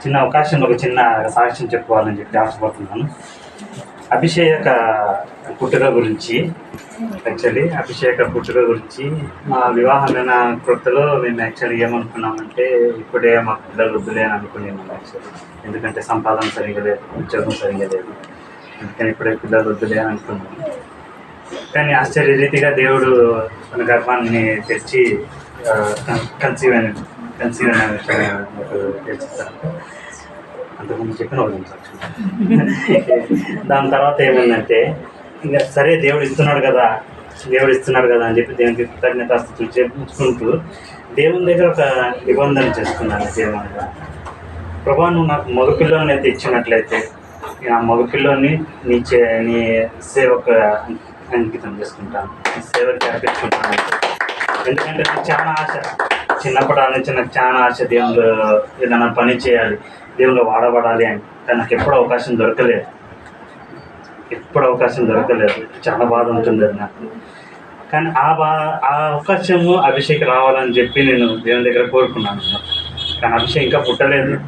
చిన్న అవకాశం ఒక చిన్న సాక్ష్యం చెప్పుకోవాలని చెప్పి ఆశపడుతున్నాను. అభిషేక పుట్టుక గురించి యాక్చువల్లీ అభిషేక పుట్టుక గురించి మా వివాహమైన కొత్తలో మేము యాక్చువల్లీ ఏమనుకున్నామంటే ఇప్పుడే మా పిల్లలు వద్దులే అని అనుకునేవాళ్ళం యాక్చువల్లీ ఎందుకంటే సంపాదన సరిగా లేదు ఉద్యోగం సరిగా లేదు. అందుకని ఇప్పుడే పిల్లలు వద్దులే అని అనుకున్నాము కానీ ఆశ్చర్య రీతిగా దేవుడు తన గర్భాన్ని తెచ్చి కన్సీవ్ అయిన కన్సీవ్ అయిన అంతకుముందు చెప్పిన ఒక దాని తర్వాత ఏమైందంటే ఇంకా సరే దేవుడు ఇస్తున్నాడు కదా దేవుడు ఇస్తున్నాడు కదా అని చెప్పి దేవునికి కృతజ్ఞత చెప్పుకుంటూ దేవుని దగ్గర ఒక నిబంధన చేసుకున్నాను దేవునిగా. ప్రభా నువ్వు నాకు మగపిల్లని అయితే ఇచ్చినట్లయితే ఆ మగపిల్లని నీ చే నీ సేవకు అంకితం చేసుకుంటాను. సేవకి అర్పించుకుంటాను ఎందుకంటే నాకు చాలా ఆశ. చిన్నప్పటి నుంచి నాకు చాలా ఆశ దేవుడు ఏదైనా పని చేయాలి దేవుడు వాడబడాలి అని. కానీ నాకు ఎప్పుడు అవకాశం దొరకలేదు. ఎప్పుడు అవకాశం దొరకలేదు. చాలా బాధ ఉంటుంది అది నాకు. కానీ ఆ బా ఆ అవకాశము అభిషేక్ రావాలని చెప్పి నేను దేవుని దగ్గర కోరుకున్నాను కానీ అభిషేక్ ఇంకా పుట్టలేదు.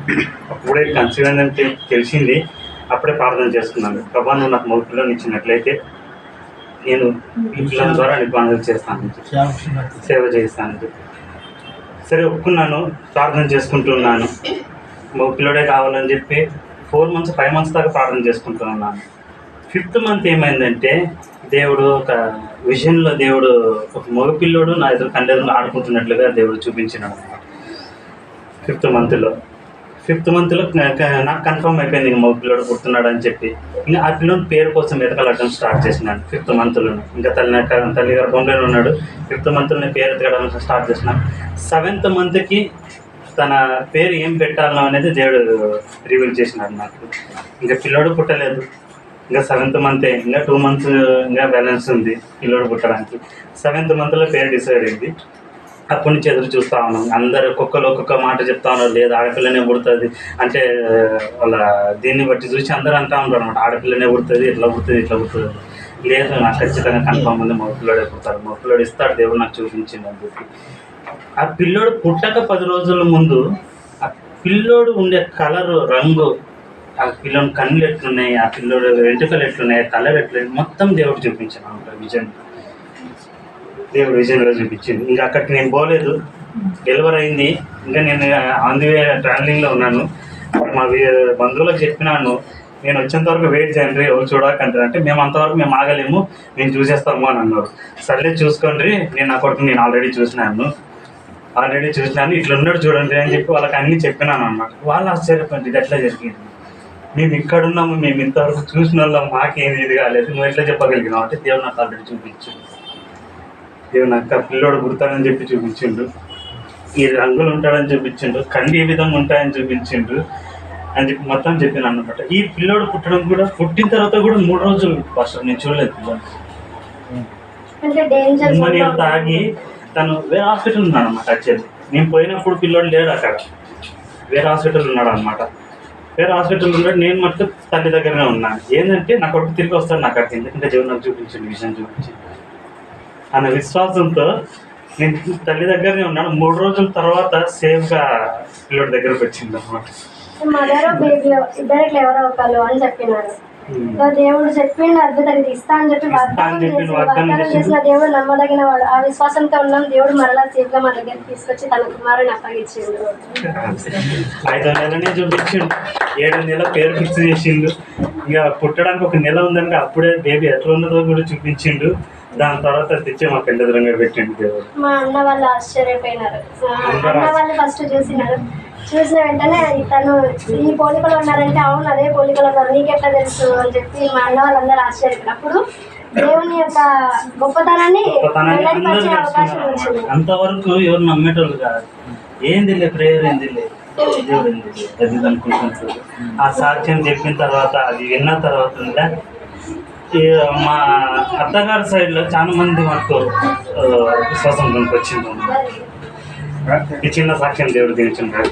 అప్పుడే కన్సీవ్ అని తెలిసింది. అప్పుడే ప్రార్థన చేసుకున్నాను. ప్రభా నువ్వు నాకు మగ ఇచ్చినట్లయితే నేను ఈ పిల్లల ద్వారా నీకు పనులు చేస్తాను. సేవ చేస్తాను. సరే ఒప్పుకున్నాను. ప్రార్థన చేసుకుంటున్నాను. మగ పిల్లడే కావాలని చెప్పి ఫోర్ మంత్స్ ఫైవ్ మంత్స్ దాకా ప్రార్థన చేసుకుంటూ ఉన్నాను. ఫిఫ్త్ మంత్ ఏమైందంటే దేవుడు ఒక విజన్లో దేవుడు ఒక మగ పిల్లోడు నా ఎదురు కండెదురు ఆడుకుంటున్నట్లుగా దేవుడు చూపించినాడు. ఫిఫ్త్ మంత్లో. ఫిఫ్త్ మంత్లో నాకు కన్ఫర్మ్ అయిపోయింది ఇంకా మా పిల్లోడు పుడుతున్నాడు అని చెప్పి. ఇంకా ఆ పిల్లోని పేరు కోసం ఎతకలటం స్టార్ట్ చేసినాను ఫిఫ్త్ మంత్లో ఇంకా తల్లి తల్లి గారు ఫోన్లోనే ఉన్నాడు. ఫిఫ్త్ మంత్లో పేరు ఎతకడం స్టార్ట్ చేసినాను సెవెంత్ మంత్కి తన పేరు ఏం పెట్టాలో అనేది దేవుడు రివీల్ చేసినాడు నాకు. ఇంకా పిల్లోడు పుట్టలేదు. ఇంకా సెవెంత్ మంతే ఇంకా టూ మంత్స్ ఇంకా బ్యాలెన్స్ ఉంది పిల్లోడు పుట్టడానికి. సెవెంత్ మంత్లో పేరు డిసైడ్ అయింది. అప్పటి నుంచి ఎదురు చూస్తా ఉన్నాం. అందరు ఒక్కొక్కరు ఒక్కొక్క మాట చెప్తా ఉన్నారు. లేదు ఆడపిల్లనే పుడుతుంది అంటే వాళ్ళ దీన్ని బట్టి చూసి అందరూ అంటా ఉంటారు అనమాట ఆడపిల్లనే పుడుతుంది ఇట్లా పుడుతుంది ఇట్లా పుడుతుంది. లేదు నాకు ఖచ్చితంగా కన్ఫామ్ ఉంది. మా పిల్లోడే పుడతాడు. మా పిల్లోడు ఇస్తాడు. దేవుడు నాకు చూపించింది అని చెప్పి. ఆ పిల్లోడు పుట్టక పది రోజుల ముందు ఆ పిల్లోడు ఉండే కలరు రంగు ఆ పిల్లోని కళ్ళు ఎట్లున్నాయి ఆ పిల్లోడు వెంట్రుకలు ఎట్లున్నాయి కలర్ ఎట్లున్నాయి మొత్తం దేవుడు చూపించాను అనమాట విజన్. దేవుడు విజయంలో చూపించింది ఇంకా అక్కడికి నేను పోలేదు. డెలివరీ అయింది ఇంకా నేను ఆన్ ది వే ట్రావెలింగ్లో ఉన్నాను. మా బంధువులకు చెప్పినాను. నేను వచ్చేంత వరకు వెయిట్ చేయండి ఎవరు చూడకంటారు అంటే మేము అంతవరకు మేము ఆగలేము. నేను చూసేస్తాము అని అన్నారు. సర్లే చూసుకోండి నేను నా కొడుకు నేను ఆల్రెడీ చూసినాను. ఆల్రెడీ చూసినాను. ఇట్లా ఉన్నాడు చూడండి అని చెప్పి వాళ్ళకి అన్నీ చెప్పినాను అన్నమాట. వాళ్ళు ఆశ్చర్యపోయింది. ఇది ఎట్లా జరిగింది? మేము ఇక్కడ ఉన్నాము. మేము ఇంతవరకు చూసిన వాళ్ళం. మాకేం ఇది కాలేదు. నువ్వు ఎట్లా చెప్పగలిగినావు? అంటే దేవుడు నాకు ఆల్రెడీ చూపించింది నాకు ఆ పిల్లోడు పుడతాడని చెప్పి చూపించిండు. ఈ రంగులు ఉంటాడని చూపించిండు కళ్ళు ఏ విధంగా ఉంటాయని చూపించిండు అని చెప్పి మొత్తం చెప్పాను అన్నమాట. ఈ పిల్లోడు పుట్టడం కూడా పుట్టిన తర్వాత కూడా మూడు రోజులు ఫస్ట్ నేను చూడలేదు పిల్లోడు. తాగి తను వేరే హాస్పిటల్ ఉన్నాడు అనమాట యాక్చువల్లీ. నేను పోయినప్పుడు పిల్లోడు లేడు అక్కడ. వేరే హాస్పిటల్ ఉన్నాడు అనమాట వేరే హాస్పిటల్ ఉన్నాడు నేను మటుకు తల్లి దగ్గరనే ఉన్నాను ఏంటంటే నా కొడుకు తిరిగి వస్తాడు నాకు అక్కడికి ఎందుకంటే నాకు చూపించింది విషయం చూపించి అన్న విశ్వాసంతో నేను తల్లి దగ్గరనే ఉన్నాను. మూడు రోజుల తర్వాత సేఫ్గా పిల్లోడి దగ్గరకు వచ్చింది అనమాట మదర్ బేబీ ఇద్దరికి ఎవరో ఒకళ్ళు అని చెప్పినారు. దేవుడు చెప్పిండు అద్భుతంగా ఇస్తా అని చెప్పి వాగ్దానం చేసిన దేవుడు నమ్మదగిన వాడు. ఆ విశ్వాసంతో ఉన్నాం. దేవుడు మరలా సేఫ్గా మన దగ్గరికి తీసుకొచ్చి తన కుమారుని అప్పగించిండు. ఐదో నెలనే చూపించిండు. ఏడు నెల పేరు ఫిక్స్ చేసిండు. ఇక పుట్టడానికి ఒక నెల ఉందంటే అప్పుడే బేబీ ఎట్లా ఉన్నదో కూడా చూపించిండు. దాని తర్వాత తెచ్చి మా పెద్ద దూరంగా పెట్టిండు దేవుడు. మా అన్న వాళ్ళు ఆశ్చర్యపోయినారు. అన్న వాళ్ళు ఫస్ట్ చూసినారు. చూసిన వెంటనే తను ఈ పోలికలు ఉన్నారంటే అవును అదే పోలికలు ఉన్నారు నీకెట్లా తెలుసు? అని చెప్పి మా అన్న వాళ్ళందరూ ఆశ్చర్యపోయారు అప్పుడు దేవుని యొక్క గొప్పతనాన్ని అవకాశం వచ్చింది. అంతవరకు ఎవరు నమ్మేటోళ్ళు కాదు. ఏంది లే ప్రేయర్ ఏంది లే? దేవుడు ఏంది లే, అది ఇది అనుకుంటుంటారు ఆ సాక్ష్యం చెప్పిన తర్వాత అది విన్న తర్వాత మా అత్తగారి సైడ్లో చాలా మంది మాకు ఆ, విశ్వాసం కొనుక్కొచ్చింది ఈ చిన్న సాక్ష్యం దేవుడు దించుంటాడు